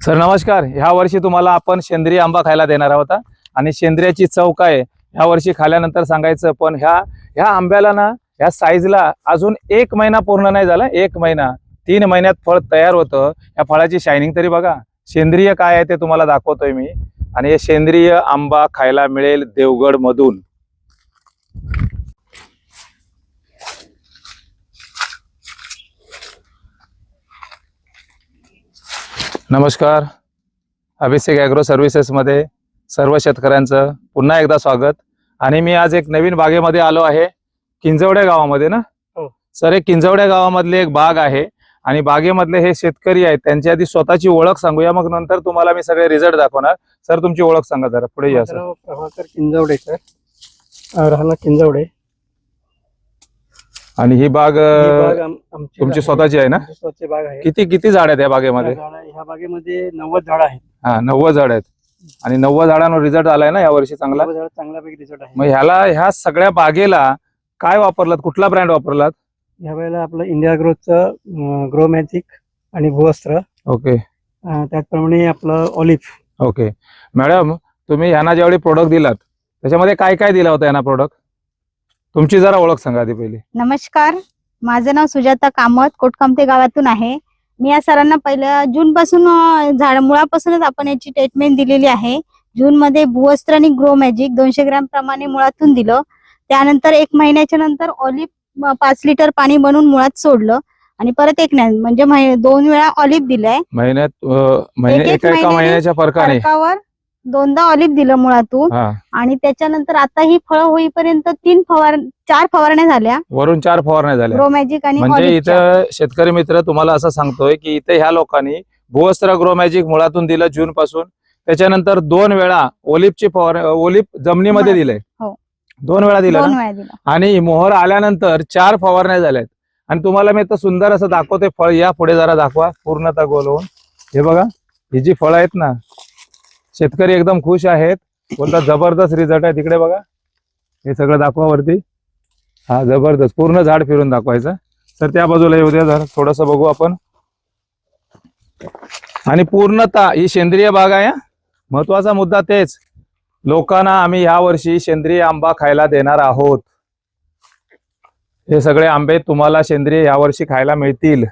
Sir नमस्कार. ह्या वर्षी तुम्हाला आपण सेंद्रिय आंबा खायला देणार आहोत आणि सेंद्रियाची चव काय ह्या वर्षी खाल्यानंतर सांगायचं पण ह्या ह्या आंब्याला ना ह्या साईजला अजून एक महिना पूर्ण नाही झाला एक महिना. तीन महिन्यात फळ तयार होतं. या फळाची शायनिंग तरी बघा. सेंद्रिय काय आहे ते तुम्हाला दाखवतोय मी. आणि हे सेंद्रिय आंबा खायला मिळेल देवगड नमस्कार. अभिषेक ॲग्रो सर्व्हिसेसमध्ये सर्व शेतकऱ्यांचं पुन्हा एकदा स्वागत. आणि मी आज एक नवीन बागेमध्ये आलो आहे. किंजवड्या गावामध्ये ना? हो. सर एक किंजवड्या गावामधले एक बाग आहे. आणि बागेमधले हे शेतकरी आहेत त्यांची आधी स्वतःची ओळख सांगूया. मग नंतर तुम्हाला मी सगळे रिझल्ट दाखवणार. सर तुमची ओळख सांगा जरा. पुढे या सर. प्रभाकर किंजवडेकर अं, राहणार किंजवडे. आणि ही बाग अं, बाग आम- आमची तुमची. स्वतःची आहे ना? आमची स्वतःची बाग आहे. किती किती झाड आहेत या बागेमध्ये? ह्या झाडा- ह्या बागेमध्ये नव्वद झाड आहेत. हा नव्वद झाड आहेत. आणि नव्वद झाडांवर रिझल्ट आलाय ना या वर्षी चांगला? नव्वद झाड चांगल्यापैकी रिझल्ट आहे. मग ह्याला ह्या सगळ्या बागेला काय वापरलात? कुठला ब्रँड वापरलात? ह्या वेळेला आपलं इंडिया ग्रोथचं ग्रो मॅजिक आणि भूवस्त्र ओके. अं, त्याचप्रमाणे आपलं ऑलिव्ह ओके. मॅडम तुम्ही ह्यांना ज्यावेळी प्रोडक्ट दिलात त्याच्यामध्ये काय काय दिला होता यांना प्रोडक्ट तुमची जरा ओळख सांगा आधी पहिली. नमस्कार. माझं नाव सुजाता कामत कोटकामते गावातून आहे. मी या सरांना पहिल्या जून पासून झाड मुळापासूनच आपण याची ट्रीटमेंट दिलेली आहे. जून मध्ये भूवस्त्र आणि ग्रो मॅजिक दोनशे ग्रॅम प्रमाणे मुळातून दिलं. त्यानंतर एक महिन्याच्या नंतर ऑलिव्ह पाच लिटर पाणी बनवून मुळात सोडलं. आणि परत एक नाही म्हणजे महि- दोन वेळा ऑलिव्ह दिलंय. महिन्यात महिन्याच्या फरकाने. फरकावर दोनदा ऑलिव्ह दिलं मुळातून. हा. आणि त्याच्यानंतर आता ही फळं होईपर्यंत तीन फवार चार फवारण्या झाल्या. वरून चार फवारण्या झाल्या. ग्रो मॅजिक आणि म्हणजे. इथं शेतकरी मित्र तुम्हाला असं सांगतोय की इथे ह्या लोकांनी भूवस्त्र ग्रो मॅजिक मुळातून दिलं जून पासून. त्याच्यानंतर दोन वेळा ओलिपची फवार ओलिप जमिनीमध्ये. दिलंय. हो. दोन वेळा दिलं दोन ना? वेळा दिला. आणि मोहर आल्यानंतर चार फवारण्या झाल्यात. आणि तुम्हाला मी तर सुंदर असं दाखवते फळ. या पुढे जरा दाखवा. पूर्णतः गोल होऊन. हे बघा ही जी फळं आहेत ना शेतकरी एकदम खुश आहेत. बोलतात जबरदस्त रिझल्ट आहे तिकडे बघा. हे सगळं दाखवा वरती. हा जबरदस्त. पूर्ण झाड फिरून दाखवायचं. तर त्या बाजूला येऊ द्या जरा. थोडस बघू आपण. आणि पूर्णतः ही सेंद्रिय बाग आहे महत्त्वाचा मुद्दा तेच. लोकांना आम्ही या वर्षी सेंद्रिय आंबा खायला देणार आहोत. हे सगळे आंबे तुम्हाला सेंद्रिय यावर्षी खायला मिळतील.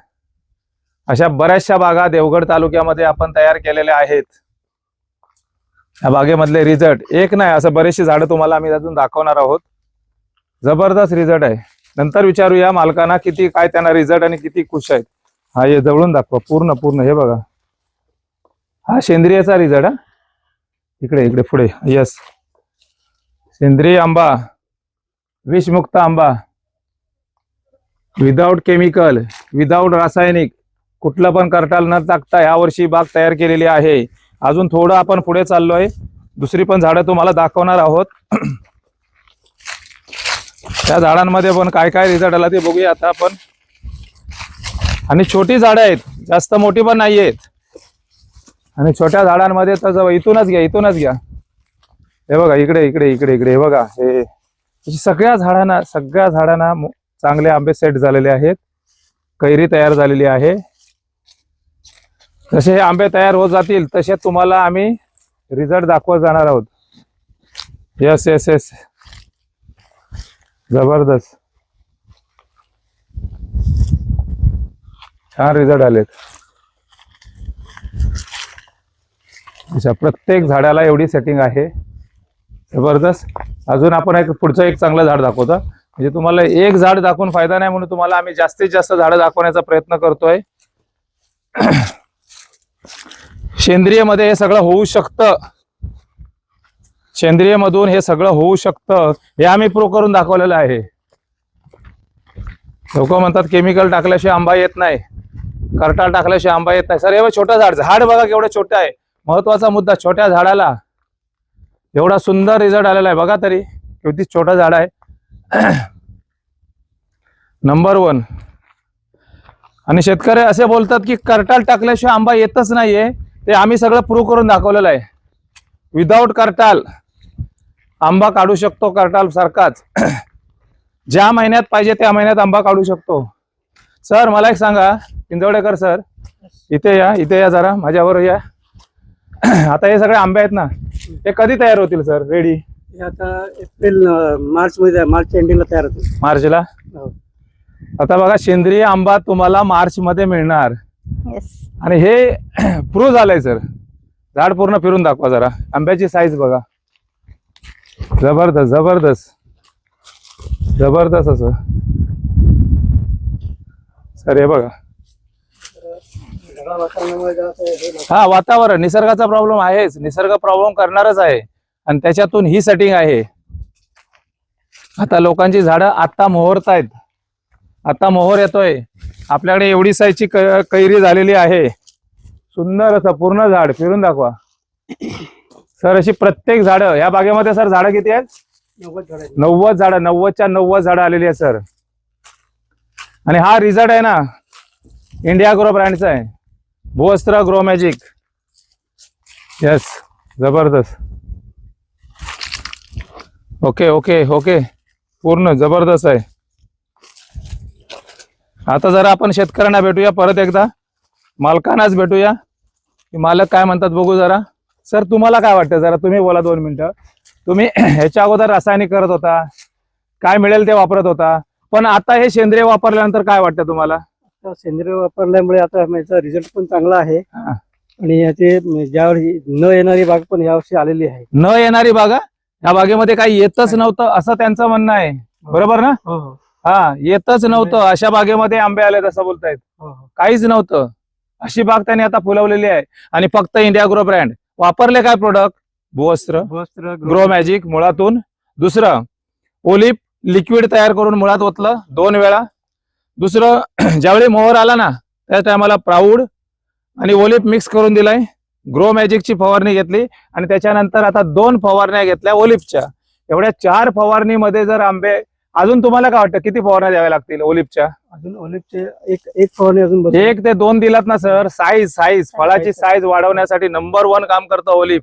अशा बऱ्याचशा बागा देवगड तालुक्यामध्ये आपण तयार केलेल्या आहेत. या बागेमधले रिझल्ट एक नाही असं बरेचसे झाडं तुम्हाला आम्ही अजून दाखवणार आहोत. जबरदस्त रिझल्ट आहे. नंतर विचारूया मालकांना किती काय त्यांना रिझल्ट आणि किती खुश आहेत. हा हे जवळून दाखवा पूर्ण पूर्ण. हे बघा. हा सेंद्रियचा रिझल्ट हा. इकडे इकडे पुढे. यस सेंद्रिय आंबा. विषमुक्त आंबा. विदाऊट केमिकल विदाऊट रासायनिक कुठलं पण करटाल न टाकता यावर्षी बाग तयार केलेली आहे. अजून थोडं आपण पुढे चाललोय दुसरी पण झाडं तुम्हाला दाखवणार आहोत. त्या झाडांमध्ये पण काय काय रिझल्ट आला ते बघूया आता आपण. आणि छोटी झाडं आहेत. जास्त मोठी पण नाही आहेत. आणि छोट्या झाडांमध्ये तसं इथूनच घ्या इथूनच घ्या. हे बघा इकडे इकडे इकडे इकडे हे बघा हे. सगळ्या झाडांना सगळ्या झाडांना चांगले आंबे सेट झालेले आहेत. कैरी तयार झालेली आहे. जसे हे आंबे तयार होत जातील तसे तुम्हाला आम्ही रिझल्ट दाखवत जाणार आहोत. यस यस यस जबरदस्त. छान रिझल्ट आलेत. अशा प्रत्येक झाडाला एवढी सेटिंग आहे. जबरदस्त. अजून आपण एक पुढचं एक चांगलं झाड दाखवतो. म्हणजे तुम्हाला एक झाड दाखवून फायदा नाही म्हणून तुम्हाला आम्ही जास्तीत जास्त झाडं दाखवण्याचा प्रयत्न करतोय. सेंद्रियमध्ये हे सगळं होऊ शकतं. सेंद्रिय मधून हे सगळं होऊ शकतं. हे आम्ही प्रूव्ह करून दाखवलेलं आहे. लोक म्हणतात केमिकल टाकल्याशिवाय आंबा येत नाही. करटाळ टाकल्याशिवाय आंबा येत नाही. सर एवढं छोटं झाड. झाड बघा केवढं छोटं आहे. महत्त्वाचा मुद्दा छोट्या झाडाला. एवढा सुंदर रिझल्ट आलेला आहे. बघा तरी किती छोटं झाड आहे. नंबर वन आणि शेतकरी असे बोलतात की करटाल टाकल्याशिवाय आंबा येतच नाहीये. ते आम्ही सगळं प्रूव्ह करून दाखवलेलं आहे. विदाऊट करटाल आंबा काढू शकतो करटाल सारखाच. ज्या महिन्यात पाहिजे त्या महिन्यात आंबा काढू शकतो. सर मला एक सांगा पिंजवडेकर सर इथे या इथे या जरा माझ्यावर या. आता हे सगळे आंबे आहेत ना हे कधी तयार होतील सर रेडी आता एप्रिल मार्च मध्ये मार्च एंडिंगला तयार होते मार्चला? हो. आता बघा सेंद्रिय आंबा तुम्हाला मार्च मध्ये मिळणार. आणि हे प्रूव्ह झालंय सर झाड पूर्ण फिरून दाखवा जरा. आंब्याची साईज बघा. जबरदस्त जबरदस्त. जबरदस्त असं सर हे बघा. हा वातावरण. निसर्गाचा प्रॉब्लेम आहेच. निसर्ग प्रॉब्लेम करणारच आहे. आणि त्याच्यातून ही सेटिंग आहे. आता लोकांची झाडं आता मोहरत आहेत आता मोहर येतोय. आपल्याकडे एवढी साईजची क- कैरी झालेली आहे. सुंदर असं पूर्ण झाड फिरून दाखवा. सर अशी प्रत्येक झाडं या बागेमध्ये सर झाडं किती आहेत? नव्वद झाडं आहेत. नव्वद झाडं नव्वदच्या नव्वद झाडं आलेली आहेत सर. आणि हा रिझल्ट आहे ना इंडिया ग्रो ब्रँडचा आहे. Bhuvastra grow magic. येस जबरदस्त. ओके ओके ओके पूर्ण जबरदस्त आहे. आता जरा आपण शेतकऱ्यांना भेटूया परत एकदा. मालकांनाच भेटूया. की मालक काय म्हणतात बघू जरा. सर तुम्हाला काय वाटतं? जरा तुम्ही बोला दोन मिनिटं. तुम्ही ह्याच्या अगोदर रासायनिक करत होता. काय मिळेल ते वापरत होता. पण आता हे सेंद्रिय वापरल्यानंतर काय वाटतं तुम्हाला? सेंद्रिय वापरल्यामुळे आता याचा रिझल्ट पण चांगला आहे. हा. आणि याचे ज्यावेळी न येणारी बाग पण यावर्षी आलेली आहे. न येणारी बागा? या बागेमध्ये काही येतच नव्हतं असं त्यांचं म्हणणं आहे. बरोबर ना? हो येतच नव्हतं. अशा बागेमध्ये आंबे आले असं बोलतायत. हो हो. काहीच नव्हतं. अशी बाग त्यांनी आता फुलवलेली आहे. आणि फक्त इंडिया ग्रो ब्रँड वापरले काय प्रोडक्ट भूवस्त्र ग्रो मॅजिक मुळातून. दुसरं ओलिप लिक्विड तयार करून मुळात ओतलं दोन वेळा. दुसरं ज्यावेळी मोहर आला ना त्या टायमाला प्राऊड आणि ओलिप मिक्स करून दिलाय. ग्रो मॅजिकची फवारणी घेतली आणि त्याच्यानंतर आता दोन फवारण्या घेतल्या ओलिपच्या. एवढ्या चार फवारणीमध्ये जर आंबे अजून तुम्हाला काय वाटतं? किती फवारण्या द्याव्या लागतील ओलिपच्या? अजून ऑलिव्हचे एक एक फवारणी अजून. एक ते दोन दिलात ना सर? साईज साईज फळाची साईज वाढवण्यासाठी नंबर वन काम करतं ओलिप.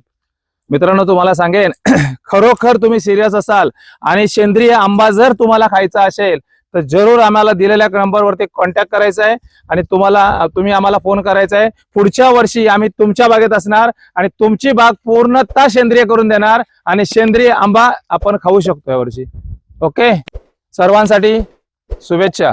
मित्रांनो तुम्हाला सांगेन खरोखर तुम्ही सिरियस असाल आणि सेंद्रिय आंबा जर तुम्हाला खायचा असेल तर जरूर आम्हाला दिलेल्या नंबरवरती कॉन्टॅक्ट करायचा आहे आणि तुम्हाला तुम्ही आम्हाला फोन करायचा आहे. पुढच्या वर्षी आम्ही तुमच्या बागेत असणार आणि तुमची बाग पूर्णतः सेंद्रिय करून देणार आणि सेंद्रिय आंबा आपण खाऊ शकतो यावर्षी. ओके सर्वांसाठी शुभेच्छा.